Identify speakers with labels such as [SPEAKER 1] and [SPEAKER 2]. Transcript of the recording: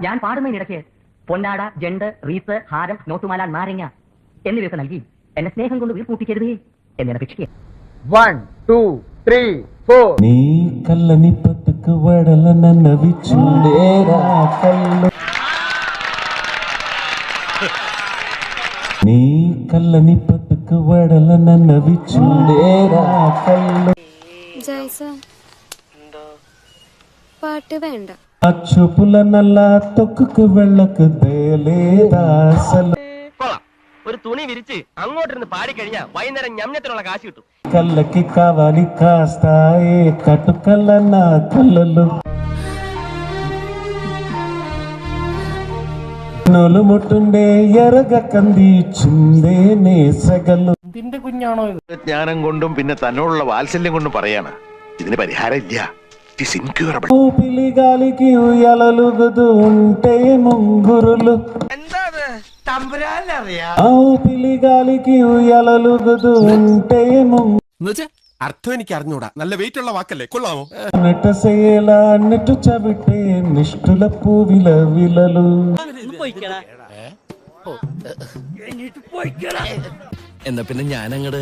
[SPEAKER 1] ഞാൻ പാടുന്നതിനിടയ്ക്ക് പൊന്നാട ജണ്ട് റീസ് ഹാരം നോട്ടുമാലാൻ നാരങ്ങ എന്നിവയൊക്കെ നൽകി എന്നെ സ്നേഹം കൊണ്ട് വീർപ്പൂട്ടിക്കരുതേ എന്നെ
[SPEAKER 2] വൺ ടു ത്രീ ഫോർ
[SPEAKER 3] നീ കല്ലനി പത്തക്ക് വടല നന്ന വിച്ചുണ്ടേരാ കല്ല നീ കല്ലനി പത്തക്ക് വടല നന്ന വിച്ചുണ്ടേരാ കല്ല
[SPEAKER 4] ജയ്സ പാട്ട് വേണ്ട.
[SPEAKER 3] ఆ చూపుల నల్ల తొక్కుకు వెళ్ళకు దయలేదా అసలు
[SPEAKER 5] കൊള്ളാം ഒരു തുണി വിരിച്ച് അങ്ങോട്ടിരുന്ന് പാടിക്കഴിഞ്ഞാൽ വൈകുന്നേരം ഞമ്മത്തിനുള്ള കാശ് കിട്ടും
[SPEAKER 3] కళ్ళకి కావాలి కాస్తాయే కట్టుకల్ల నా కళ్ళలు నోలు ముట్టుండే ఎరగ కంది చుందే నేసగలు
[SPEAKER 6] ജ്ഞാനം കൊണ്ടും പിന്നെ തന്നോടുള്ള വാത്സല്യം കൊണ്ടും പറയാണ് ഇതിന് പരിഹാരം ഇല്ല ഇറ്റ് ഇൻക്യൂറബിൾ
[SPEAKER 3] ఊపిలి గాలికి ఉయ్యాలలుగుతూ ఉంటే ముంగురులు ఆ ఊపిలి గాలికి ఉయ్యాలలుగుతూ ఉంటే
[SPEAKER 7] അർത്ഥം എനിക്ക് അറിഞ്ഞൂടാ നല്ല വെയിറ്റ് ഉള്ള വാക്കല്ലേ കൊള്ളാമോ
[SPEAKER 3] నెట్టసేలా నెట్టు చవిటే నిష్ఠుల పూవిల విలలు
[SPEAKER 7] എന്നാ പിന്നെ ഞാൻ അങ്ങട്